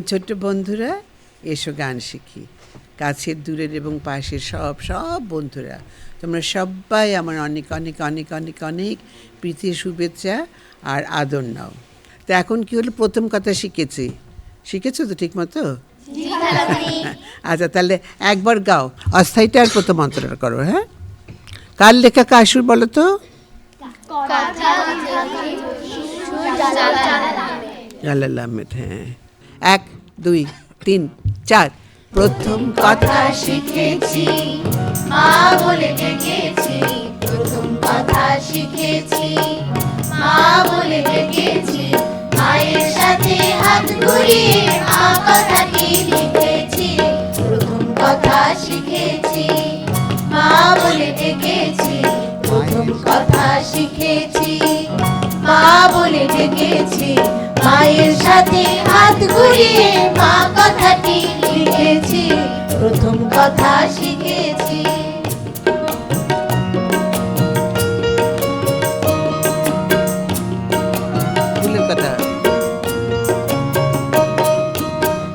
ছোট্ট বন্ধুরা এসো গান শিখি। কাছের দূরের এবং পাশের সব সব বন্ধুরা তোমরা সবাই আমার অনেক অনেক অনেক অনেক অনেক প্রীতি শুভেচ্ছা আর আদর নাও। তো এখন কি হলো? প্রথম কথা শিখেছি। শিখেছো তো ঠিক মতো? আচ্ছা তাহলে একবার গাও। অস্থায়ীটা আর প্রথম অন্তরা করো হ্যাঁ? কার লেখা কাশুর বলো তো? জালাল আহমেদ হ্যাঁ। এক, দুই, তিন, চার। প্রথম কথা শিখেছি, মা বলে ডেকেছি। প্রথম কথা শিখেছি, মা বলে ডেকেছি। মায়ের সাথে হাত ঘুরিয়ে মা কথাটি লিখেছি। প্রথম কথা শিখেছি, মা বলে ডেকেছি। প্রথম কথা শিখেছি মা বলে ডেকেছি মায়ের সাথে হাত ঘুরিয়ে মা কথাটি লিখেছি প্রথম কথা শিখেছি।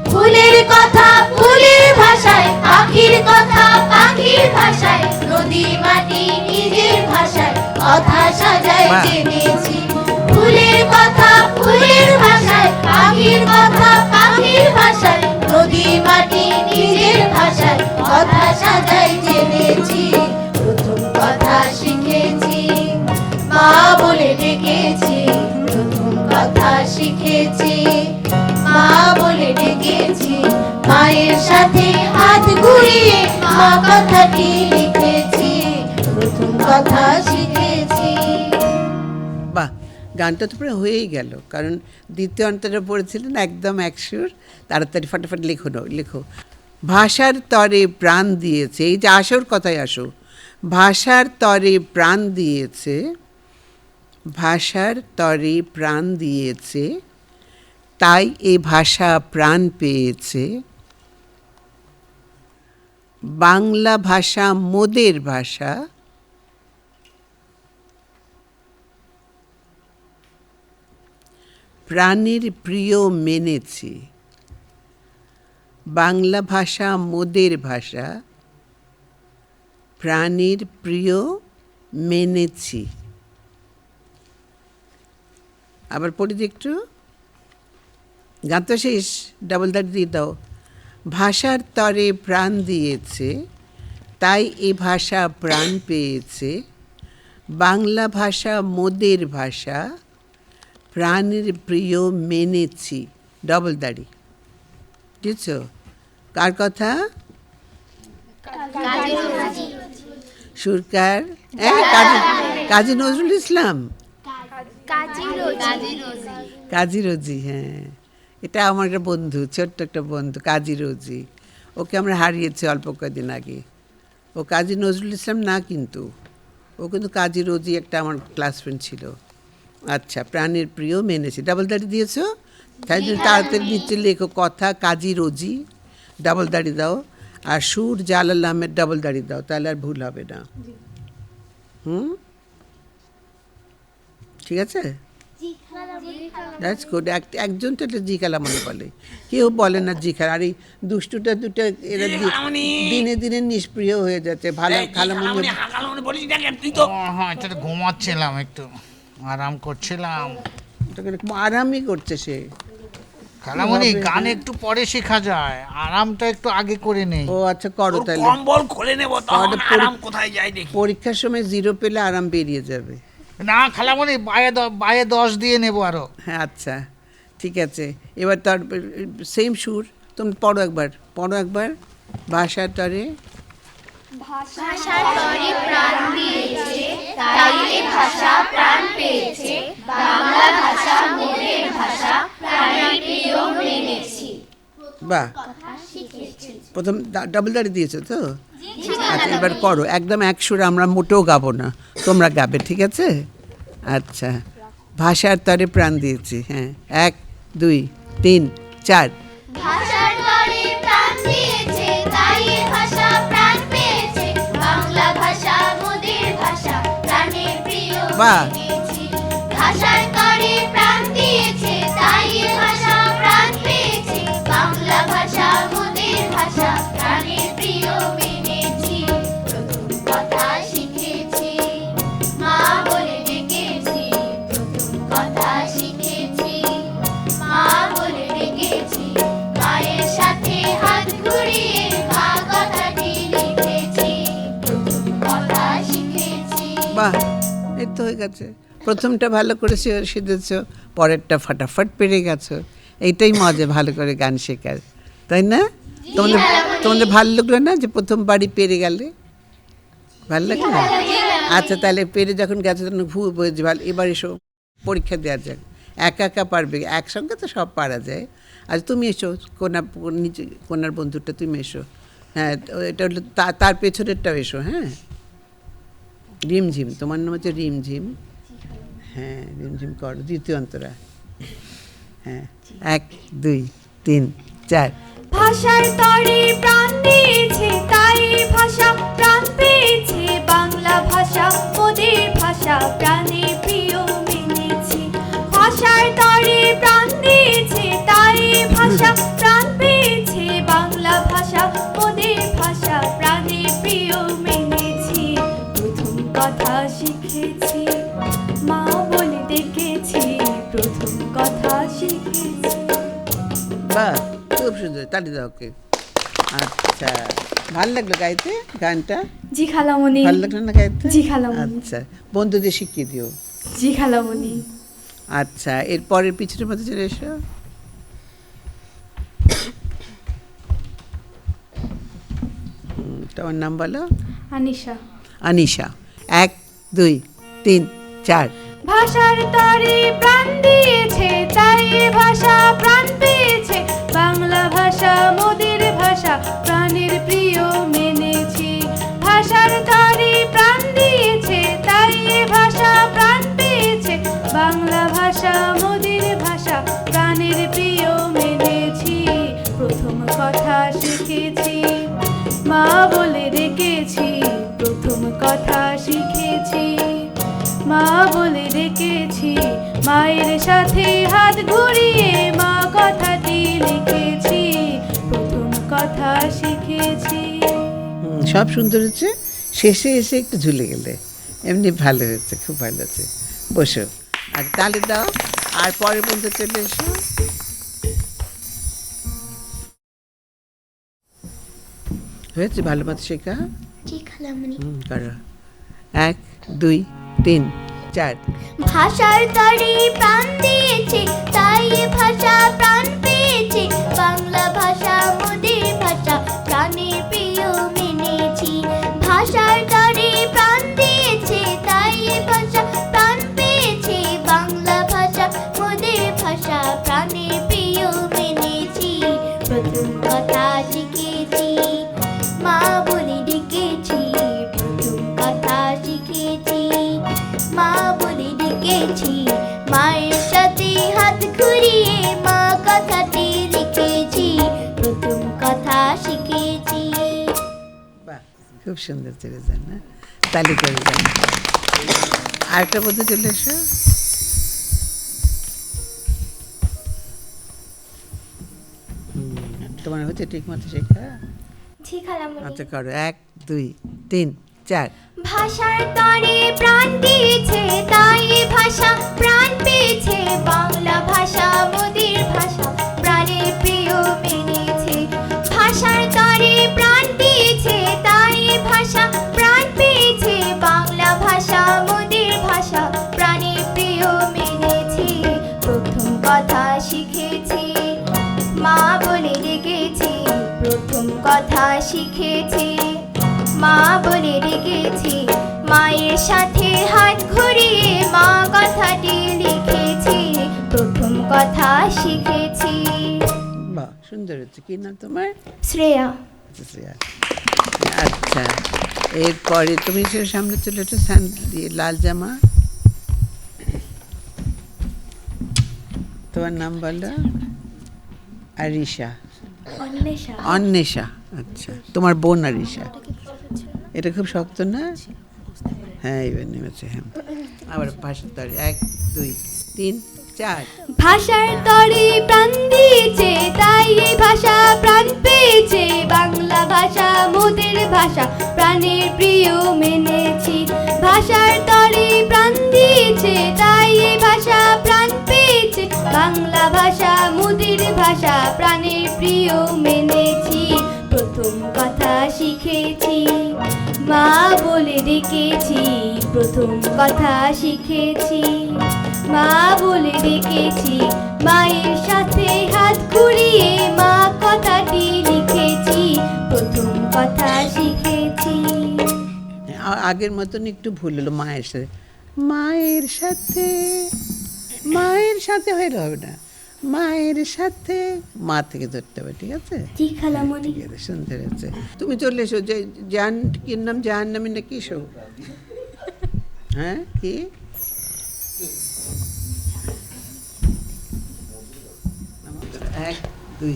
ফুলের কথা। ফুলের ভাষায় পাখির কথা পাখির ভাষায় নদী মাটি নিজের ভাষায় কথা সাজায়। জেনেছি। ফুলের ভাষায়, পাখির কথা পাখির ভাষায়, নদী মাটি নিজের ভাষায়, কথা সাজাই জেনেছি, প্রথম কথা শিখেছি, মা বলে ডেকেছি, প্রথম কথা শিখেছি, মা বলে ডেকেছি গানটা তো পুরো হয়েই গেল। কারণ দ্বিতীয় অন্তরে পড়েছিলেন একদম একসুর তাড়াতাড়ি ফটাফট লেখো লেখো। ভাষার তরে প্রাণ দিয়েছে, এই যে আসর কথায় আসো। ভাষার তরে প্রাণ দিয়েছে, ভাষার তরে প্রাণ দিয়েছে, তাই এ ভাষা প্রাণ পেয়েছে। বাংলা ভাষা মোদের ভাষা প্রাণের প্রিয় মেনেছি। বাংলা ভাষা মোদের ভাষা। প্রাণের প্রিয় মেনেছি। আবার পড়ি একটু। গান তো শেষ ডাবল দাঁড় দিয়ে দাও। ভাষার তরে প্রাণ দিয়েছে, তাই এ ভাষা প্রাণ পেয়েছে। বাংলা ভাষা মোদের ভাষা। প্রাণের প্রিয় মেনেছি। ডবল দাড়ি। বুঝেছ? কার কথা? সুরকার। কাজী নজরুল ইসলাম। কাজী রোজি হ্যাঁ। এটা আমার একটা বন্ধু, ছোট্ট একটা বন্ধু, কাজী রোজি। ওকে আমরা হারিয়েছি অল্প কদিন আগে। ও কাজী নজরুল ইসলাম না কিন্তু। ও কিন্তু কাজী রোজি একটা আমার ক্লাস ফ্রেন্ড ছিল। আচ্ছা প্রাণের প্রিয় মেনেছি। ডাবল দাড়ি দিয়েছ? তাই জন্য তাড়াতাড়ি নিচে লেখো কথা কাজী রোজি ডাবল দাড়ি দাও। আর সুর জালাল আহমেদ ডাবল দাড়ি দাও তাহলে আর ভুল হবে না। হুম? ঠিক আছে? দ্যাটস গুড একজন তো একটা জিখালা মনে বলে। কেউ বলে না জিখালা আর এই দুষ্টুটা দুটো এরা দিনে দিনে নিষ্প্রিয় হয়ে যাচ্ছে। ভালো খালামনি তুই তো হ্যাঁ ঘুমাচ্ছিলাম একটু। আরাম করছিলাম। খুব আরামই করছে সে। খালামণি গান একটু পরে শেখা যায়। আরামটা একটু আগে করে নেই। ও আচ্ছা করো তাহলে। কম্বল খুলে নেব তখন তাহলে আরাম কোথায় যায় দেখি। পরীক্ষার সময় জিরো পেলে আরাম বেরিয়ে যাবে। না খালামণি বায়ে বায়ে দশ দিয়ে নেব আরও। হ্যাঁ আচ্ছা ঠিক আছে। এবার তার সেম সুর। তুমি পড়ো একবার পড়ো একবার। ভাষার তরে ভাষার তরে প্রাণ দিয়েছে। তাই এ ভাষা প্রাণ পেয়েছে। বাংলা ভাষা মোদের ভাষা প্রাণের প্রিয় মেনেছি বাহ। প্রথম ডাবল দাড়ি দিয়েছ তো? আচ্ছা এবার করো। একদম এক সুর আমরা মোটেও গাবো না। তোমরা গাবে ঠিক আছে? আচ্ছা। ভাষার তরে প্রাণ দিয়েছি হ্যাঁ। এক দুই তিন চার। বাহ। গেছে। প্রথমটা ভালো করে শিখেছ পরেরটা ফাটাফাট পেরে গেছো। এইটাই মজা, ভালো করে গান শেখার। তাই না? তোমাদের তোমাদের ভালো লাগল না যে প্রথম বাড়ি পেরে গেলে? ভালো লাগল? আচ্ছা তাহলে পেরে যখন গেছো, তখন ভু বুঝে ভালো। এবার এসো, পরীক্ষা দেওয়া যাক। একা একা পারবে? একসঙ্গে তো সব পারা যায়। আচ্ছা তুমি এসো, কোনা নিচে কোনার বন্ধুটা তুমি এসো। হ্যাঁ এটা হলো তার পেছনেরটাও এসো হ্যাঁ? রিমঝিম, তোমার নাম হচ্ছে রিমঝিম। হ্যাঁ রিমঝিম কর, দ্বিতীয় অন্তরা। হ্যাঁ এক, দুই, তিন, চার। ভাষার তরে প্রাণ দিয়েছে, তাই ভাষা প্রাণ পেয়েছে। বাংলা ভাষা, মোদের ভাষা, প্রাণে প্রিয় মেনেছি। ভাষার তরে প্রাণ ওকে। আচ্ছা ভালো লাগল গাইতে গানটা? জি খালামণি। ভালো লাগল না গাইতে? জি খালামণি। আচ্ছা বন্ধুদের শিখিয়ে দিও। জি খালামণি। আচ্ছা এর পরের পিছনের মধ্যে চলে এসো। তোমার নাম বলো? আনিশা। আনিশা। এক দুই তিন চার। ভাষার তরে প্রাণ দিয়েছে, তাই ভাষা প্রাণ পেয়েছে। বাংলা ভাষা মোদের ভাষা, প্রাণের প্রিয় মেনেছি। ভাষার তরে প্রাণ দিয়েছে, তাই ভাষা প্রাণ পেয়েছে। বাংলা ভাষা মোদের ভাষা, প্রাণের প্রিয় মেনেছি। প্রথম কথা শিখেছি, মা বলে রেখেছি, প্রথম কথা শিখেছি। মা বলে ডেকেছি মায়ের সাথে হাত ঘুরিয়ে মা কথাটি লিখেছি প্রথম কথা শিখেছি। সব সুন্দর হচ্ছে শেষে এসে একটু ঝুলে গেলে। এমনি ভালো হয়েছে খুব ভালো হয়েছে। বসো। আর তালে দাও। আর পরে বন্ধু চলে এসো। হয়েছে ভালো মতো শেখা? হুম করো। এক, দুই, তিন, চার। ভাষার তরে প্রাণ দিয়েছে, তাই ভাষা প্রাণ পেয়েছে। বাংলা ভাষা মোদের ভাষা, প্রাণের খুব সুন্দর চলে যান না? তালি করে যান আরেকটা বন্ধু চলে এসো। তোমার হচ্ছে ঠিক মতো শেখা। আচ্ছা করো। এক দুই তিন চার। ভাষার তরে প্রাণ দিয়েছে তাই ভাষা প্রাণ পেয়েছে। বাংলা ভাষা মোদের ভাষা প্রাণের প্রিয় মেনেছে। ভাষার তরে প্রাণ শিখেছি মা বলে রেখেছি মায়ের সাথে হাত ঘুরিয়ে মা কথাটি লিখেছি প্রথম কথা শিখেছি। বাহ সুন্দর হচ্ছে। কি নাম তোমার? শ্রেয়া। আচ্ছা, শ্রেয়া। আচ্ছা এরপরে তুমি সে সামনে চলে দিয়ে লাল জামা। তোমার নাম বলো? আরিশা। অন্বেষা। অন্বেষা। আচ্ছা। তোমার বোন আরিশা এটা খুব শক্ত না? হ্যাঁ এবার নেমেছে হ্যাঁ। আবার পাশে তার, এক, দুই, তিন, চার। ভাষার তরে প্রাণ দিয়েছে, তাই এই ভাষা প্রাণ পেয়েছে। বাংলা ভাষা মোদের ভাষা, প্রাণের প্রিয় মেনেছি। ভাষার তরে প্রাণ দিয়েছে, তাই এই ভাষা প্রাণ পেয়েছে। বাংলা ভাষা মোদের ভাষা, প্রাণের প্রিয় মেনেছি। প্রথম কথা শিখেছি। মা বলে ডেকেছি, প্রথম কথা শিখেছি। মা বলে ডেকেছি, মায়ের সাথে হাত ঘুরিয়ে মা কথাটি লিখেছি। প্রথম কথা শিখেছি। আগের মতন একটু ভুল হলো মায়ের সাথে। মায়ের সাথে মায়ের সাথে হয়ে হবে না। মায়ের সাথে। মা থেকে ধরতে হবে ঠিক আছে? শুনতে ঠিক আছে আছে তুমি চলে এসো যে জাহান কি নাম? জাহান নামে না কি শো হ্যাঁ কি? এক দুই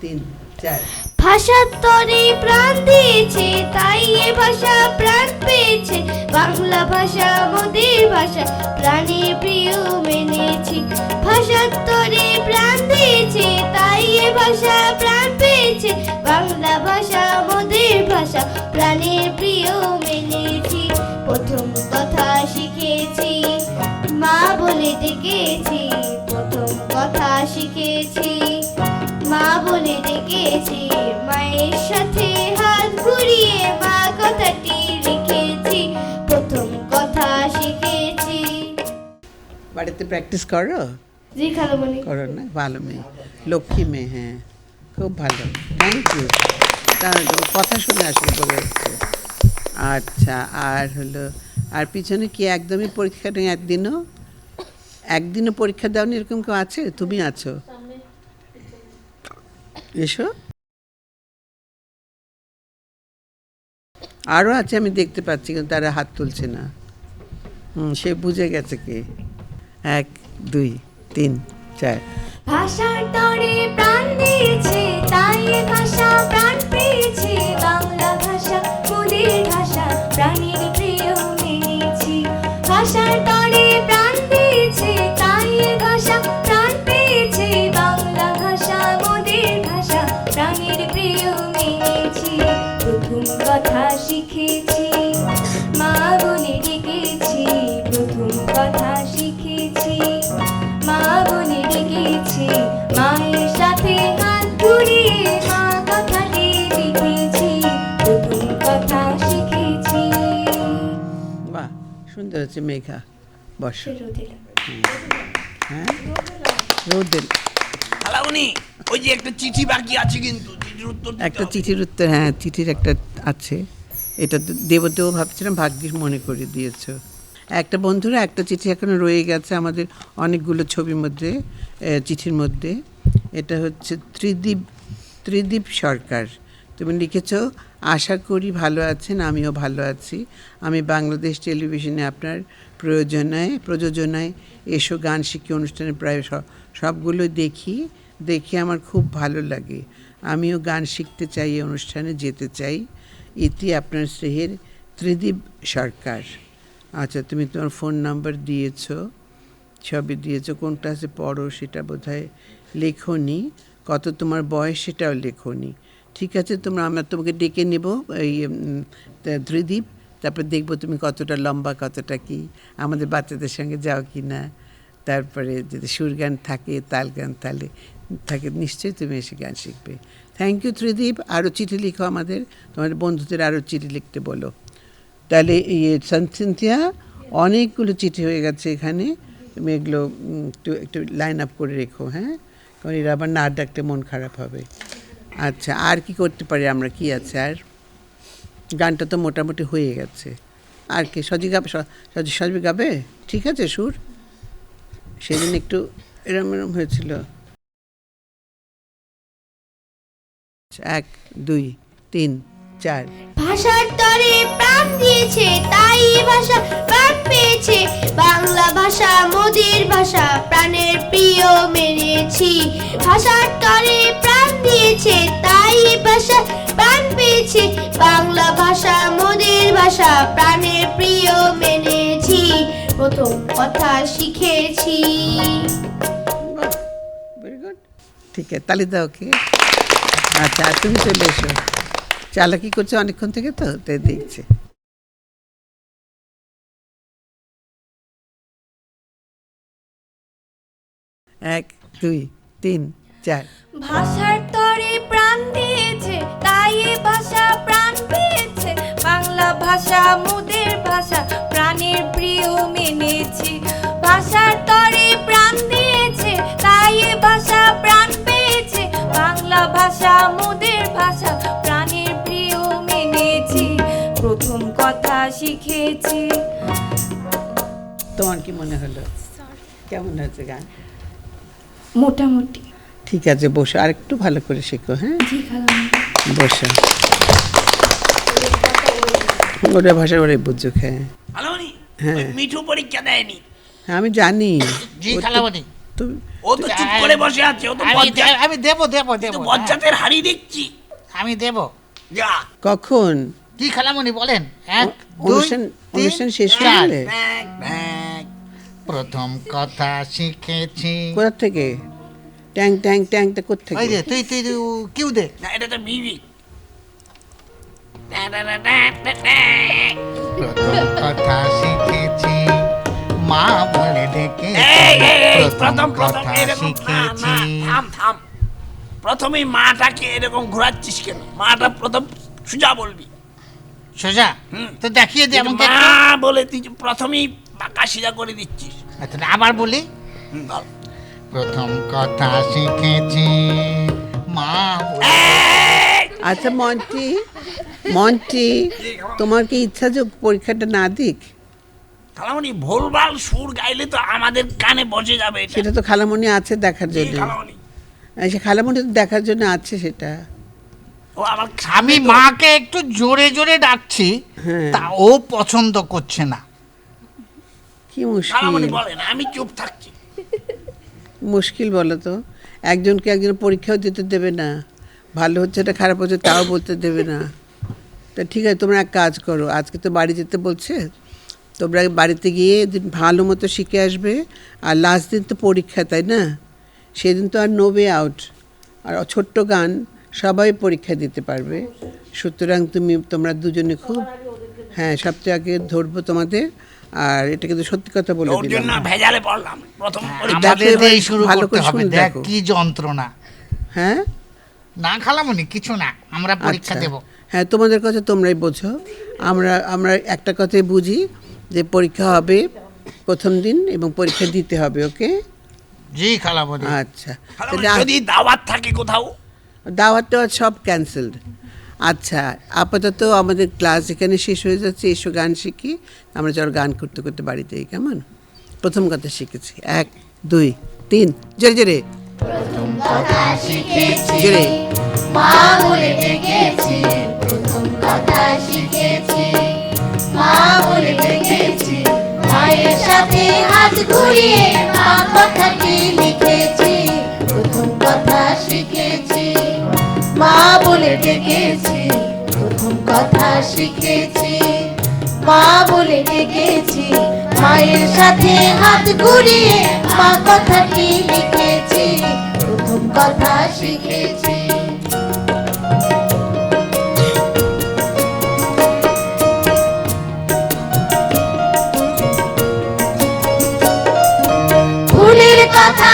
তিন চার। ভাষার তরে প্রাণ দিয়েছে, তাই এ ভাষা প্রাণ পেয়েছে। বাংলা ভাষা মোদের ভাষা প্রাণের প্রিয় মেনেছি। ভাষার তরে প্রাণ দিয়েছে, তাই এ ভাষা প্রাণ পেয়েছে। বাংলা ভাষা মোদের ভাষা প্রাণের প্রিয় মেনেছি। প্রথম কথা শিখেছি, মা বলে ডেকেছি, প্রথম কথা শিখেছি। বলে ডেকেছি মায়ের সাথে হাত ঘুরিয়ে মা কথাটি লিখেছি প্রথম কথা শিখেছি। বাড়িতে প্র্যাকটিস করো? জি খালামণি। করো না ভালো মেয়ে। লক্ষ্মী মেয়ে হ্যাঁ খুব ভালো। থ্যাংক ইউ তার কথা শুনে আসলে বলে হচ্ছে আচ্ছা আর হলো আর পিছনে কি একদমই পরীক্ষা নেই একদিনও? একদিনও পরীক্ষা দাওনি এরকম কেউ আছে? তুমি আছো? এসো। আরও আছে, আমি দেখতে পাচ্ছি, কিন্তু তারা হাত তুলছে না। হুম, সে বুঝে গেছে কে। এক, দুই, তিন, চার। ভাষার তরে প্রাণ দিয়েছে, তাই ভাষা প্রাণ পেয়েছে। বাংলা ভাষা, মোদের ভাষা, প্রাণীর প্রিয় ভাষার তরে প্রাণ দিয়েছে হচ্ছে মেঘা বর্ষ। হ্যাঁ? রোদেল। খালামণি ওই যে একটা চিঠি বাকি আছে কিন্তু চিঠির উত্তর একটা চিঠির উত্তর হ্যাঁ চিঠির একটা আছে। এটা তো দেব দেব ভাবছিলাম ভাগ্যিস মনে করে দিয়েছ। একটা বন্ধুরা একটা চিঠি এখনও রয়ে গেছে আমাদের অনেকগুলো ছবির মধ্যে চিঠির মধ্যে। এটা হচ্ছে ত্রিদীপ ত্রিদীপ সরকার। তুমি লিখেছ, আশা করি ভালো আছেন, আমিও ভালো আছি। আমি বাংলাদেশ টেলিভিশনে আপনার প্রয়োজনায়, প্রযোজনায় এসো, গান শিখি, অনুষ্ঠানে প্রায় সব সবগুলো দেখি, দেখে আমার খুব ভালো লাগে। আমিও গান শিখতে চাই, এই অনুষ্ঠানে যেতে চাই। ইতি আপনার স্নেহের ত্রিদীপ সরকার। আচ্ছা তুমি তোমার ফোন নাম্বার দিয়েছ, ছবি দিয়েছ, কোন ক্লাসে পড়ো সেটা বোধহয় লেখনি। কত তোমার বয়স সেটাও লেখনি। ঠিক আছে, তোমরা, আমরা তোমাকে ডেকে নেব, এই ত্রিদীপ তারপর দেখব তুমি কতটা লম্বা, কতটা কি, আমাদের বাচ্চাদের সঙ্গে যাও কি না। তারপরে যদি সুর গান থাকে, তাল গান তালে, থাকে, নিশ্চয়ই তুমি এসে গান শিখবে। থ্যাংক ইউ ত্রিদীপ আরও চিঠি লিখো আমাদের, তোমাদের বন্ধুদের আরও চিঠি লিখতে বলো। তাহলে ইয়ে সানসিন্থিয়া অনেকগুলো চিঠি হয়ে গেছে এখানে, তুমি এগুলো একটু একটু লাইন আপ করে রেখো হ্যাঁ? কারণ এরা আবার না ডাকতে মন খারাপ হবে। আচ্ছা আর কি করতে পারি আমরা? কি আছে? আর গানটা তো মোটামুটি হয়ে গেছে। আর কি সজি গাবে? সজি সজি গাবে? ঠিক আছে, সুর? সেদিন একটু এরম এরম হয়েছিল। এক, দুই, তিন, চার। ভাষার তরে প্রাণ দিয়েছে, তাই ভাষা প্রাণ পেয়েছে। বাংলা ভাষা মোদের ভাষা, প্রাণের প্রিয় মেনেছি। ভাষার তরে দিয়েছে, তাই এ ভাষা প্রাণ পেয়েছে। বাংলা ভাষা মোদের ভাষা, প্রাণের প্রিয় মেনেছি। প্রথম কথা শিখেছি। ঠিক আছে তাহলে দাও ওকে। আচ্ছা তুমি চলে এসো। চালাকি করছে অনেকক্ষণ থেকে তো দেখছে। এক, দুই, তিন। চার ভাষার তরে প্রাণ দিয়েছে তাই ভাষা প্রাণ পেয়েছে বাংলা বাংলা ভাষা মোদের ভাষা প্রাণের প্রিয় মেনেছি। ভাষার তরে প্রাণ দিয়েছে তাই ভাষা প্রাণ পেয়েছে। বাংলা ভাষা মোদের ভাষা প্রাণের প্রিয় মেনেছি। প্রথম কথা শিখেছি। তোমার কি মনে হলো? কেমন হয়েছে গান? মোটামুটি। ঠিক আছে বসো। আর একটু ভালো করে শেখো হ্যাঁ? জি বসো। ওটা ভাষা ওরাই বুঝুক হ্যাঁ। হ্যাঁ। মিঠু পরীক্ষা দেয়নি? হ্যাঁ, আমি জানি। জি খালামণি। তুমি ও তো চুপ করে বসে আছে ও তো আমি দেবো দেবো দেবো। বজ্জাতের হাড়ি দেখছি। আমি দেবো। যা। কখন? কি খালামণি বলেন। এক দুই অনুষ্ঠান অনুষ্ঠান শেষ হয়ে ব্যাগ। প্রথম কথা শিখেছি। কোথা থেকে? ট্যাং ট্যাং ট্যাংটা কোথা ওই থেকে রে তুই তুই তুই কিউ দে? না এটা তো মিউজিক। প্রথম কথা শিখেছি মা বলে ডেকে প্রথম কথা শিখেছি। থাম থাম। প্রথমেই মাটাকে এরকম ঘোরাচ্ছিস কেন? মাটা প্রথম সুজা বলবি। সোজা? হুম। তো দেখিয়ে দে আমাকে মা বলে তুই প্রথমেই পাকা সিজা করে দিচ্ছিস। আচ্ছা, আবার বলি? বল। প্রথম কথা শিখেছি। মা আচ্ছা মন্টি মন্টি তোমার কি ইচ্ছা যে পরীক্ষাটা না দিক? খালামণি ভুলভাল সুর গাইলে তো আমাদের কানে বসে যাবে সেটা তো খালামণি আছে দেখার জন্য। সে খালামণি তো দেখার জন্য আছে সেটা। ও আমার আমি মাকে একটু জোরে জোরে ডাকছি হ্যাঁ। তা ও পছন্দ করছে না। কি মুশকিল। খালামণি বলেন আমি চুপ থাকছি। মুশকিল বলো তো। একজনকে একজন পরীক্ষাও দিতে দেবে না। ভালো হচ্ছে এটা, খারাপ হচ্ছে তাও বলতে দেবে না। তা ঠিক আছে, তোমরা এক কাজ করো, আজকে তো বাড়ি যেতে বলছে। তোমরা বাড়িতে গিয়ে দিন ভালো মতো শিখে আসবে। আর লাস্ট দিন তো পরীক্ষা, তাই না? সেদিন তো আর নোবে আউট আর ছোট্ট গান সবাই পরীক্ষা দিতে পারবে। সুতরাং তুমি, তোমরা দুজনে খুব হ্যাঁ সবচেয়ে আগে ধরবো তোমাদের। আর এটা কিন্তু সত্যি কথা বলে ওর জন্য ভেজালে পড়লাম প্রথম আমাদের এবার শুরু করতে হবে। দেখ কি যন্ত্রণা। হ্যাঁ? না খালামনি কিছু না আমরা পরীক্ষা আচ্ছা। দেব। হ্যাঁ তোমাদের কথা তোমরাই বোঝো। আমরা আমরা একটা কথাই বুঝি যে পরীক্ষা হবে প্রথম দিন এবং পরীক্ষা দিতে হবে ওকে? জি খালামনি। আচ্ছা। যদি দাওয়াত থাকে কোথাও? দাওয়াত টাওয়াত সব ক্যান্সেলড আচ্ছা আপাতত আমাদের ক্লাস এখানে শেষ হয়ে যাচ্ছে এসো গান শিখি। আমরা চলো গান করতে করতে বাড়িতে কেমন? প্রথম কথা শিখেছি। এক দুই তিন জোরে জোরে। কথা শিখেছি জোরে। মা বলে ডেকেছি প্রথম কথা শিখেছি মা বলে ডেকেছি মায়ের সাথে হাত ঘুরিয়ে মা কথাটি লিখেছি। ডেকেছি, প্রথম কথা শিখেছি। মা বলে ডেকেছি, মায়ের সাথে হাত ঘুরিয়ে মা কথাটি লিখেছি। প্রথম কথা শিখেছি। কথা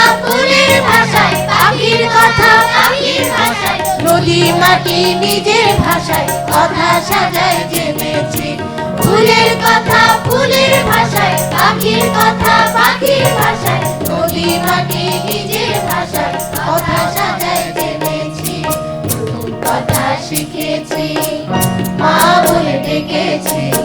বুঝি মাটি নিজের ভাষায় কথা সাজায় জেনেছি। ফুলের কথা ফুলের ভাষায়, পাখির কথা পাখির ভাষায়, নদী মাটি নিজের ভাষায় কথা সাজায় জেনেছি। কথা শিখেছি, মা বলে ডেকেছি।